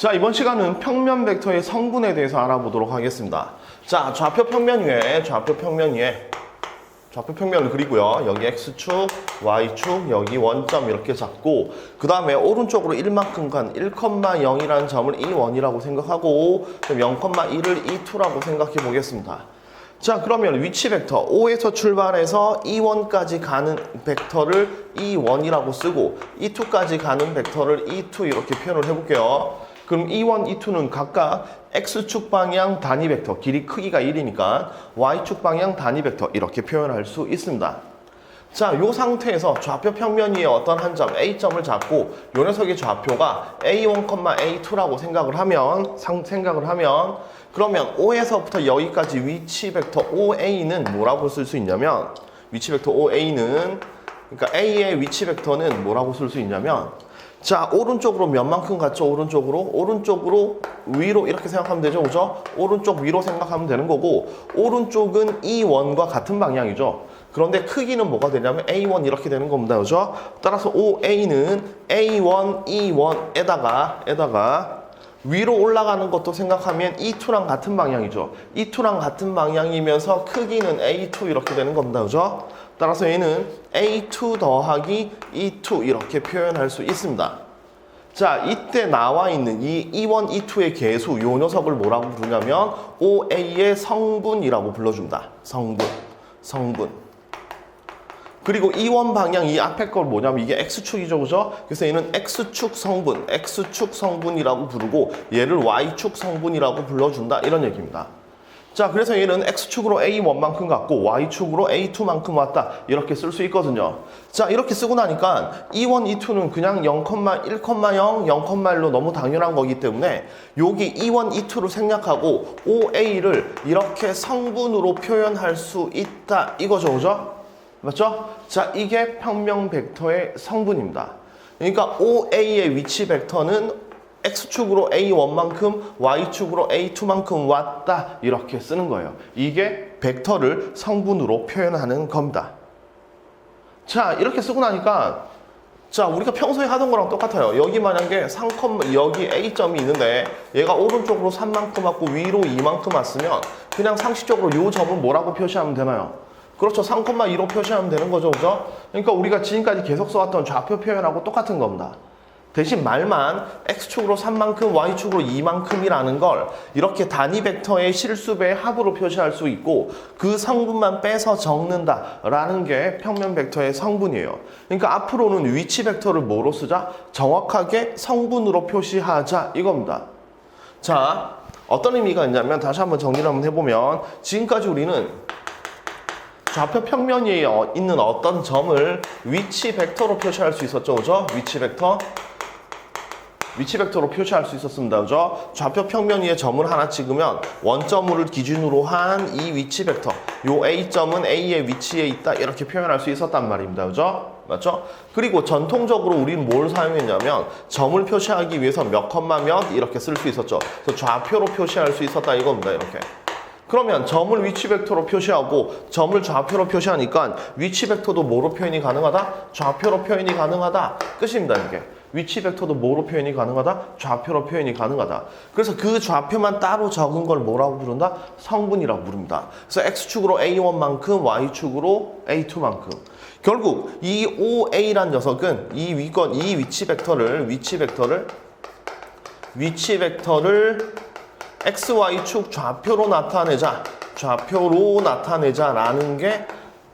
자, 이번 시간은 평면 벡터의 성분에 대해서 알아보도록 하겠습니다. 자, 좌표 평면 위에, 좌표 평면 위에, 좌표 평면을 그리고요. 여기 X축, Y축, 여기 원점 이렇게 잡고, 그 다음에 오른쪽으로 1만큼 간 1,0이라는 점을 E1이라고 생각하고, 그럼 0,1을 E2라고 생각해 보겠습니다. 자, 그러면 위치 벡터 O에서 출발해서 E1까지 가는 벡터를 E1이라고 쓰고 E2까지 가는 벡터를 E2 이렇게 표현을 해볼게요. 그럼 E1, E2는 각각 X축 방향 단위 벡터, 길이 크기가 1이니까 Y축 방향 단위 벡터 이렇게 표현할 수 있습니다. 자, 요 상태에서 좌표 평면 위에 어떤 한 점, A점을 잡고 요 녀석의 좌표가 A1, A2라고 생각을 하면 상, 생각을 하면 그러면 O에서부터 여기까지 위치 벡터 OA는 뭐라고 쓸 수 있냐면 위치 벡터 OA는 그러니까 A의 위치 벡터는 뭐라고 쓸 수 있냐면 자 오른쪽으로 몇 만큼 갔죠? 오른쪽으로? 오른쪽으로 위로 이렇게 생각하면 되죠? 그죠? 오른쪽 위로 생각하면 되는 거고 오른쪽은 E1과 같은 방향이죠. 그런데 크기는 뭐가 되냐면 A1 이렇게 되는 겁니다. 그죠? 따라서 OA는 A1 E1에다가 에다가 위로 올라가는 것도 생각하면 E2랑 같은 방향이죠. E2랑 같은 방향이면서 크기는 A2 이렇게 되는 겁니다. 그죠? 따라서 얘는 A2 더하기 E2 이렇게 표현할 수 있습니다. 자, 이때 나와 있는 이 E1, E2의 개수, 요 녀석을 뭐라고 부르냐면 OA의 성분이라고 불러줍니다. 성분. 성분. 그리고 E1 방향 이 앞에 걸 뭐냐면 이게 X축이죠, 그죠? 그래서 얘는 X축 성분, X축 성분이라고 부르고 얘를 Y축 성분이라고 불러준다 이런 얘기입니다. 자, 그래서 얘는 X축으로 A1만큼 갔고 Y축으로 A2만큼 왔다 이렇게 쓸 수 있거든요. 자, 이렇게 쓰고 나니까 E1, E2는 그냥 0, 1,0, 0,1로 너무 당연한 거기 때문에 여기 E1, E2를 생략하고 OA를 이렇게 성분으로 표현할 수 있다 이거죠, 그죠? 맞죠? 자, 이게 평면 벡터의 성분입니다. 그러니까 OA의 위치 벡터는 X축으로 A1만큼, Y축으로 A2만큼 왔다. 이렇게 쓰는 거예요. 이게 벡터를 성분으로 표현하는 겁니다. 자, 이렇게 쓰고 나니까 자, 우리가 평소에 하던 거랑 똑같아요. 여기 만약에 3, 여기 A점이 있는데 얘가 오른쪽으로 3만큼 왔고 위로 2만큼 왔으면 그냥 상식적으로 이 점을 뭐라고 표시하면 되나요? 그렇죠. 3,2로 표시하면 되는 거죠. 그죠? 그러니까 우리가 지금까지 계속 써왔던 좌표 표현하고 똑같은 겁니다. 대신 말만 X축으로 3만큼, Y축으로 2만큼이라는 걸 이렇게 단위 벡터의 실수배의 합으로 표시할 수 있고 그 성분만 빼서 적는다라는 게 평면 벡터의 성분이에요. 그러니까 앞으로는 위치 벡터를 뭐로 쓰자? 정확하게 성분으로 표시하자 이겁니다. 자, 어떤 의미가 있냐면 다시 한번 정리를 한번 해보면 지금까지 우리는 좌표 평면 위에 어- 있는 어떤 점을 위치 벡터로 표시할 수 있었죠, 그죠? 위치 벡터. 위치 벡터로 표시할 수 있었습니다. 그죠? 좌표 평면 위에 점을 하나 찍으면 원점을 기준으로 한 이 위치 벡터. 요 A점은 A의 위치에 있다. 이렇게 표현할 수 있었단 말입니다. 그죠? 맞죠? 그리고 전통적으로 우리는 뭘 사용했냐면 점을 표시하기 위해서 몇 컴마 몇 이렇게 쓸 수 있었죠. 그래서 좌표로 표시할 수 있었다 이겁니다. 이렇게. 그러면 점을 위치 벡터로 표시하고 점을 좌표로 표시하니까 위치 벡터도 뭐로 표현이 가능하다? 좌표로 표현이 가능하다. 끝입니다, 이게. 위치 벡터도 뭐로 표현이 가능하다? 좌표로 표현이 가능하다. 그래서 그 좌표만 따로 적은 걸 뭐라고 부른다? 성분이라고 부릅니다. 그래서 X축으로 A1만큼, Y축으로 A2만큼. 결국 이 OA란 녀석은 이 위건, 이 위치 벡터를, 위치 벡터를, 위치 벡터를 XY축 좌표로 나타내자, 좌표로 나타내자라는 게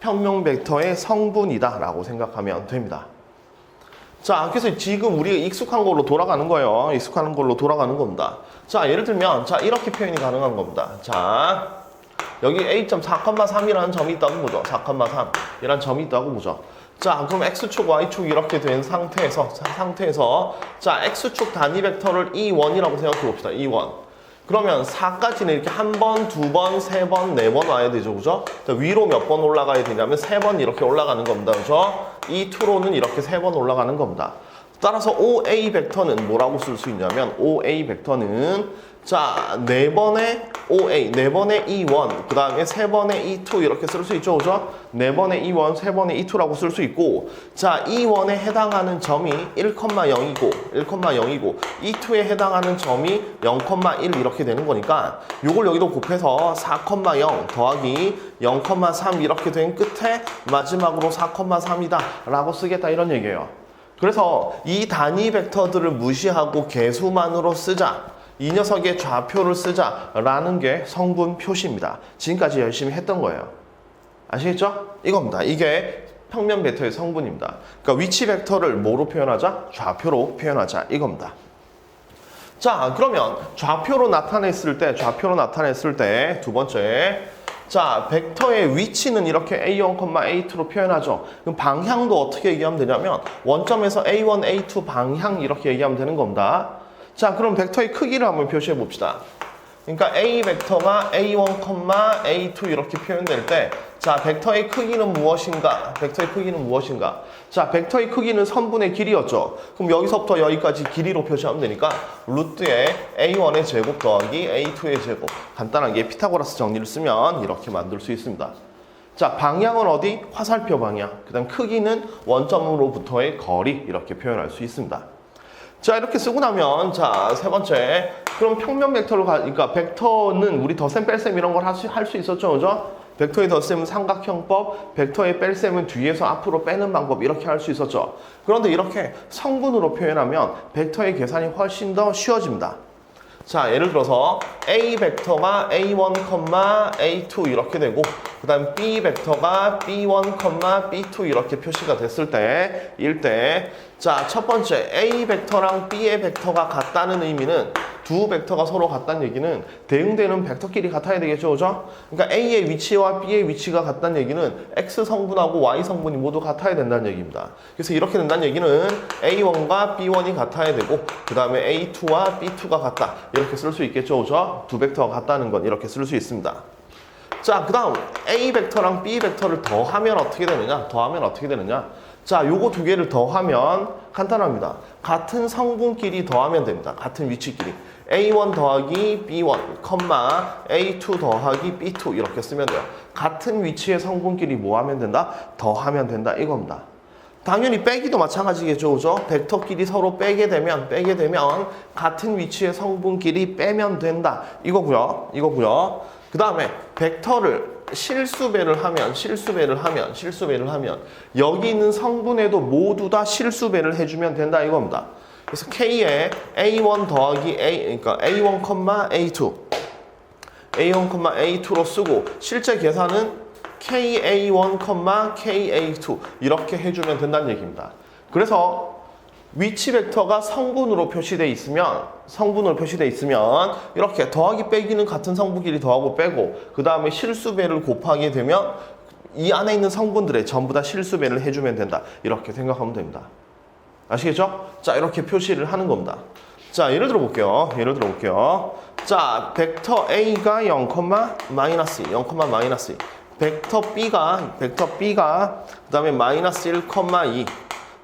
평면 벡터의 성분이다라고 생각하면 됩니다. 자, 그래서 지금 우리가 익숙한 걸로 돌아가는 거예요. 익숙한 걸로 돌아가는 겁니다. 자, 예를 들면, 자, 이렇게 표현이 가능한 겁니다. 자, 여기 A.4, 3이라는 점이 있다고 보죠. 4,3 이라는 점이 있다고 보죠. 자, 그럼 X축, Y축 이렇게 된 상태에서, 자, 상태에서, 자, X축 단위 벡터를 E1이라고 생각해 봅시다. E1. 그러면 4까지는 이렇게 한 번, 두 번, 세 번, 네 번 와야 되죠. 그죠? 자, 위로 몇 번 올라가야 되냐면 세 번 이렇게 올라가는 겁니다. 그죠? 이 2로는 이렇게 세 번 올라가는 겁니다. 따라서 OA 벡터는 뭐라고 쓸 수 있냐면 OA 벡터는 자, 네 번의 OA, 네 번의 E1, 그 다음에 세 번의 E2 이렇게 쓸 수 있죠, 그죠? 네 번의 E1, 세 번의 E2라고 쓸 수 있고 자, E1에 해당하는 점이 1,0이고 1,0이고 E2에 해당하는 점이 0,1 이렇게 되는 거니까 요걸 여기도 곱해서 4,0 더하기 0,3 이렇게 된 끝에 마지막으로 4,3이다 라고 쓰겠다 이런 얘기예요. 그래서 이 단위 벡터들을 무시하고 개수만으로 쓰자. 이 녀석의 좌표를 쓰자라는 게 성분 표시입니다. 지금까지 열심히 했던 거예요. 아시겠죠? 이겁니다. 이게 평면 벡터의 성분입니다. 그러니까 위치 벡터를 뭐로 표현하자? 좌표로 표현하자. 이겁니다. 자, 그러면 좌표로 나타냈을 때, 좌표로 나타냈을 때 두 번째 자, 벡터의 위치는 이렇게 A1, A2로 표현하죠. 그럼 방향도 어떻게 얘기하면 되냐면 원점에서 A1, A2 방향 이렇게 얘기하면 되는 겁니다. 자, 그럼 벡터의 크기를 한번 표시해 봅시다. 그러니까 A 벡터가 A1, A2 이렇게 표현될 때, 자, 벡터의 크기는 무엇인가? 벡터의 크기는 무엇인가? 자, 벡터의 크기는 선분의 길이였죠. 그럼 여기서부터 여기까지 길이로 표시하면 되니까, 루트에 A1의 제곱 더하기 A2의 제곱. 간단하게 피타고라스 정리를 쓰면 이렇게 만들 수 있습니다. 자, 방향은 어디? 화살표 방향. 그 다음 크기는 원점으로부터의 거리. 이렇게 표현할 수 있습니다. 자 이렇게 쓰고 나면 자 세 번째 그럼 평면 벡터로 가 그러니까 벡터는 우리 덧셈 뺄셈 이런 걸 할 수 할 수 있었죠 그죠? 벡터의 덧셈은 삼각형법, 벡터의 뺄셈은 뒤에서 앞으로 빼는 방법 이렇게 할 수 있었죠. 그런데 이렇게 성분으로 표현하면 벡터의 계산이 훨씬 더 쉬워집니다. 자, 예를 들어서 A 벡터가 A1, A2 이렇게 되고 그 다음 B 벡터가 B1, B2 이렇게 표시가 됐을 때 일 때 자, 첫 번째 A 벡터랑 B의 벡터가 같다는 의미는 두 벡터가 서로 같다는 얘기는 대응되는 벡터끼리 같아야 되겠죠, 그죠? 그러니까 A의 위치와 B의 위치가 같다는 얘기는 X 성분하고 Y 성분이 모두 같아야 된다는 얘기입니다. 그래서 이렇게 된다는 얘기는 A1과 B1이 같아야 되고 그 다음에 A2와 B2가 같다 이렇게 쓸 수 있겠죠, 그죠? 두 벡터가 같다는 건 이렇게 쓸 수 있습니다. 자, 그 다음 A 벡터랑 B 벡터를 더하면 어떻게 되느냐? 더하면 어떻게 되느냐? 자, 요거 두 개를 더하면 간단합니다. 같은 성분끼리 더하면 됩니다. 같은 위치끼리. A1 더하기 B1, A2 더하기 B2 이렇게 쓰면 돼요. 같은 위치의 성분끼리 뭐 하면 된다? 더하면 된다 이겁니다. 당연히 빼기도 마찬가지겠죠, 그죠? 벡터끼리 서로 빼게 되면 빼게 되면 같은 위치의 성분끼리 빼면 된다 이거고요, 이거고요. 그 다음에 벡터를 실수배를 하면 실수배를 하면 실수배를 하면 여기 있는 성분에도 모두 다 실수배를 해주면 된다 이겁니다. 그래서 K에 A1 더하기 A, 그러니까 A1, A2, A1, A2로 쓰고 실제 계산은 KA1, KA2 이렇게 해주면 된다는 얘기입니다. 그래서 위치 벡터가 성분으로 표시되어 있으면 성분으로 표시되어 있으면 이렇게 더하기 빼기는 같은 성분끼리 더하고 빼고 그 다음에 실수배를 곱하게 되면 이 안에 있는 성분들의 전부 다 실수배를 해주면 된다 이렇게 생각하면 됩니다. 아시겠죠? 자, 이렇게 표시를 하는 겁니다. 자, 예를 들어 볼게요. 예를 들어 볼게요. 자, 벡터 A가 0, 마이너스 0, 마이너스 벡터 B가 벡터 B가 그 다음에 마이너스 1, 2.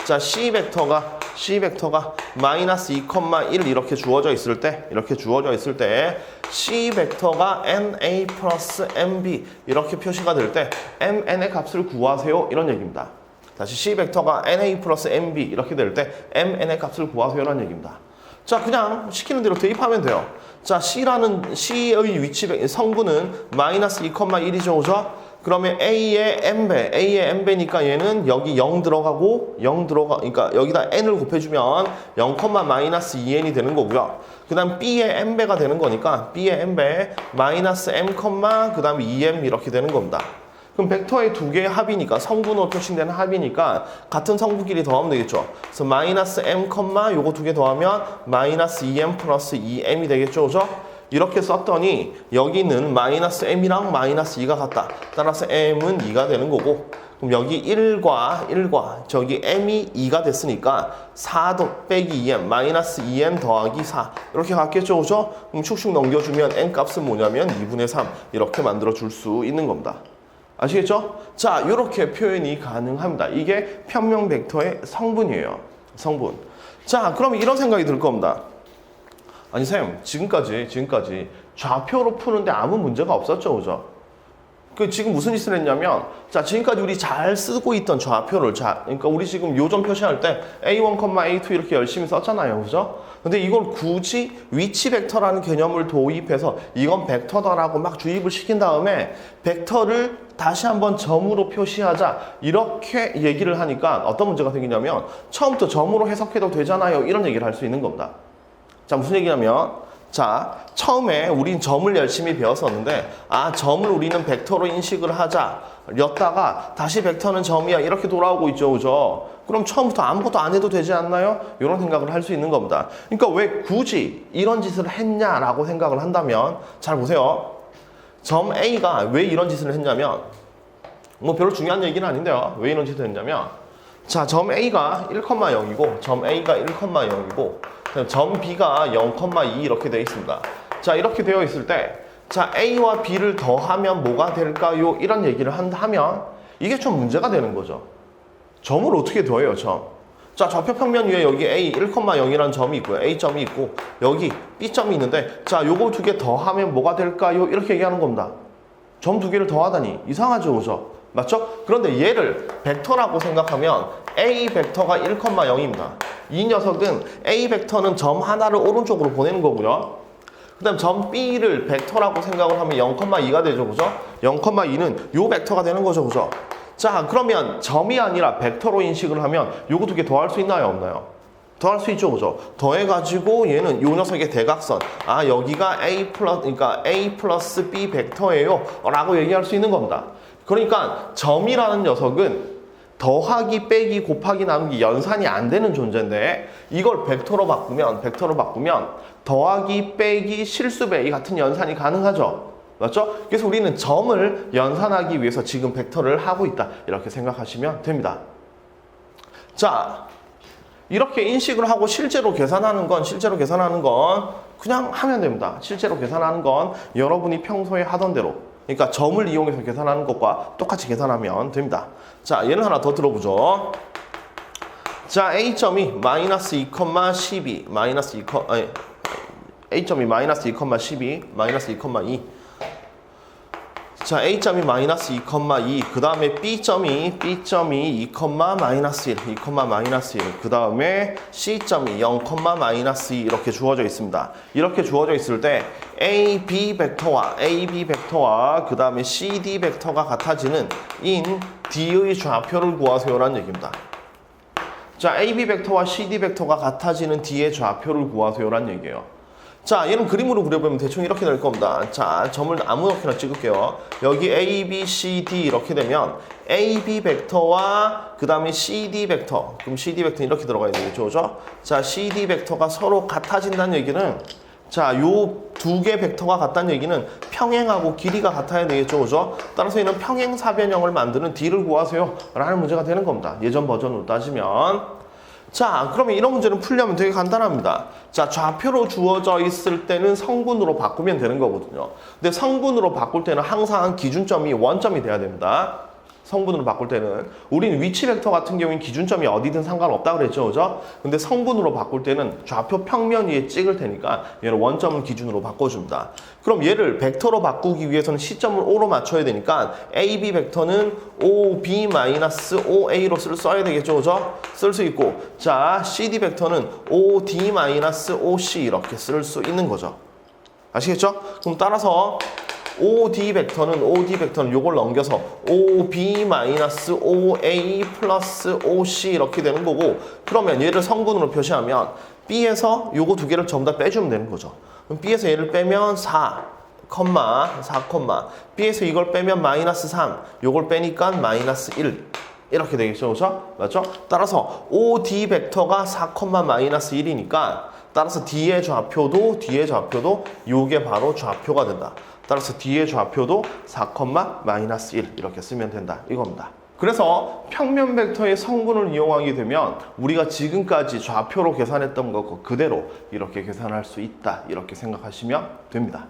자, C 벡터가 C 벡터가 마이너스 2,1 이렇게 주어져 있을 때 이렇게 주어져 있을 때 C 벡터가 NA 플러스 MB 이렇게 표시가 될 때 MN의 값을 구하세요 이런 얘기입니다. 다시 C 벡터가 NA 플러스 MB 이렇게 될 때 MN의 값을 구하세요 라는 얘기입니다. 자, 그냥 시키는 대로 대입하면 돼요. 자, C라는 C의 위치 성분은 마이너스 2,1이죠, 그죠? 그러면 A의 N배, A의 N배니까 얘는 여기 0 들어가고 0 들어가, 그러니까 여기다 N을 곱해주면 0, 마이너스 2N이 되는 거고요. 그 다음 B의 N배가 되는 거니까 B의 N배 마이너스 M, 그 다음에 2M 이렇게 되는 겁니다. 그럼 벡터의 두 개의 합이니까 성분으로 표시되는 합이니까 같은 성분끼리 더하면 되겠죠. 그래서 마이너스 m, 요거 두 개 더하면 마이너스 2m 플러스 2m이 되겠죠. 그죠? 이렇게 썼더니 여기는 마이너스 m이랑 마이너스 2가 같다. 따라서 m은 2가 되는 거고 그럼 여기 1과 1과 저기 m이 2가 됐으니까 4도 빼기 2m 마이너스 2m 더하기 4 이렇게 같겠죠. 그죠? 그럼 축축 넘겨주면 n 값은 뭐냐면 2분의 3 이렇게 만들어 줄 수 있는 겁니다. 아시겠죠? 자, 이렇게 표현이 가능합니다. 이게 평면 벡터의 성분이에요. 성분. 자, 그럼 이런 생각이 들 겁니다. 아니 쌤, 지금까지 지금까지 좌표로 푸는데 아무 문제가 없었죠, 그죠? 그 지금 무슨 짓을 했냐면 자 지금까지 우리 잘 쓰고 있던 좌표를 자 그러니까 우리 지금 요점 표시할 때 a1, a2 이렇게 열심히 썼잖아요, 그죠? 근데 이걸 굳이 위치 벡터라는 개념을 도입해서 이건 벡터다라고 막 주입을 시킨 다음에 벡터를 다시 한번 점으로 표시하자 이렇게 얘기를 하니까 어떤 문제가 생기냐면 처음부터 점으로 해석해도 되잖아요 이런 얘기를 할 수 있는 겁니다. 자, 무슨 얘기냐면, 자, 처음에 우린 점을 열심히 배웠었는데, 아, 점을 우리는 벡터로 인식을 하자. 였다가 다시 벡터는 점이야. 이렇게 돌아오고 있죠. 그죠? 그럼 처음부터 아무것도 안 해도 되지 않나요? 이런 생각을 할 수 있는 겁니다. 그러니까 왜 굳이 이런 짓을 했냐라고 생각을 한다면, 잘 보세요. 점 A가 왜 이런 짓을 했냐면, 뭐 별로 중요한 얘기는 아닌데요. 왜 이런 짓을 했냐면, 자, 점 A가 1,0이고, 점 A가 1,0이고, 점 B가 0,2 이렇게 되어 있습니다. 자, 이렇게 되어 있을 때, 자, A와 B를 더하면 뭐가 될까요? 이런 얘기를 한- 하면, 이게 좀 문제가 되는 거죠. 점을 어떻게 더해요, 점? 자, 좌표 평면 위에 여기 A 1,0이라는 점이 있고요. A점이 있고, 여기 B점이 있는데, 자, 요거 두 개 더하면 뭐가 될까요? 이렇게 얘기하는 겁니다. 점 두 개를 더하다니 이상하죠, 그죠? 맞죠? 그런데 얘를 벡터라고 생각하면 A 벡터가 1,0입니다. 이 녀석은 A 벡터는 점 하나를 오른쪽으로 보내는 거고요. 그 다음 점 B를 벡터라고 생각을 하면 0,2가 되죠, 그죠? 0,2는 요 벡터가 되는 거죠, 그죠? 자, 그러면 점이 아니라 벡터로 인식을 하면 요거 두 개 더할 수 있나요, 없나요? 더할 수 있죠, 그죠? 더해가지고 얘는 요 녀석의 대각선. 아, 여기가 A 플러스, 그러니까 A 플러스 B 벡터예요. 라고 얘기할 수 있는 겁니다. 그러니까 점이라는 녀석은 더하기, 빼기, 곱하기, 나누기 연산이 안 되는 존재인데 이걸 벡터로 바꾸면, 벡터로 바꾸면 더하기, 빼기, 실수배 이 같은 연산이 가능하죠. 맞죠? 그래서 우리는 점을 연산하기 위해서 지금 벡터를 하고 있다. 이렇게 생각하시면 됩니다. 자, 이렇게 인식을 하고 실제로 계산하는 건 실제로 계산하는 건 그냥 하면 됩니다. 실제로 계산하는 건 여러분이 평소에 하던 대로 그러니까 점을 이용해서 계산하는 것과 똑같이 계산하면 됩니다. 자, 얘는 하나 더 들어보죠. 자, A점이 마이너스 2,12 마이너스 2, 아니 A점이 마이너스 2,12 마이너스 2,2 자, A점이 마이너스 2,2, 그 다음에 B점이, B점이 2, 마이너스 1, 2, 마이너스 1, 그 다음에 C점이 0, 마이너스 2 이렇게 주어져 있습니다. 이렇게 주어져 있을 때 A, B 벡터와 A, B 벡터와 그 다음에 C, D 벡터가 같아지는 인 D의 좌표를 구하세요라는 얘기입니다. 자, AB 벡터와 CD 벡터가 같아지는 D의 좌표를 구하세요라는 얘기예요. 자, 얘는 그림으로 그려보면 대충 이렇게 될 겁니다. 자, 점을 아무렇게나 찍을게요. 여기 A, B, C, D 이렇게 되면 AB 벡터와 그 다음에 CD 벡터. 그럼 CD 벡터는 이렇게 들어가야 되겠죠, 그죠? 자, CD 벡터가 서로 같아진다는 얘기는 자, 요 두 개 벡터가 같다는 얘기는 평행하고 길이가 같아야 되겠죠, 그죠? 따라서 얘는 평행 사변형을 만드는 D를 구하세요. 라는 문제가 되는 겁니다. 예전 버전으로 따지면. 자, 그러면 이런 문제는 풀려면 되게 간단합니다. 자, 좌표로 주어져 있을 때는 성분으로 바꾸면 되는 거거든요. 근데 성분으로 바꿀 때는 항상 기준점이 원점이 돼야 됩니다. 성분으로 바꿀 때는 우리는 위치 벡터 같은 경우엔 기준점이 어디든 상관없다 그랬죠, 그죠? 근데 성분으로 바꿀 때는 좌표 평면 위에 찍을 테니까 얘를 원점을 기준으로 바꿔줍니다. 그럼 얘를 벡터로 바꾸기 위해서는 시점을 O로 맞춰야 되니까 AB 벡터는 OB-OA로 쓸 써야 되겠죠, 그죠? 쓸 수 있고 자, CD 벡터는 OD-OC 이렇게 쓸 수 있는 거죠. 아시겠죠? 그럼 따라서 OD 벡터는 OD 벡터는 요걸 넘겨서 OB-OA 플러스 OC 이렇게 되는 거고 그러면 얘를 성분으로 표시하면 B에서 요거 두 개를 전부 다 빼주면 되는 거죠. 그럼 B에서 얘를 빼면 4, 4, B에서 이걸 빼면 마이너스 3, 요걸 빼니까 마이너스 1 이렇게 되겠죠, 그렇죠? 맞죠? 따라서 OD 벡터가 4, 마이너스 1이니까 따라서 D의 좌표도 D의 좌표도 요게 바로 좌표가 된다. 따라서 D의 좌표도 4, 마이너스 1 이렇게 쓰면 된다. 이겁니다. 그래서 평면 벡터의 성분을 이용하게 되면 우리가 지금까지 좌표로 계산했던 것 그대로 이렇게 계산할 수 있다. 이렇게 생각하시면 됩니다.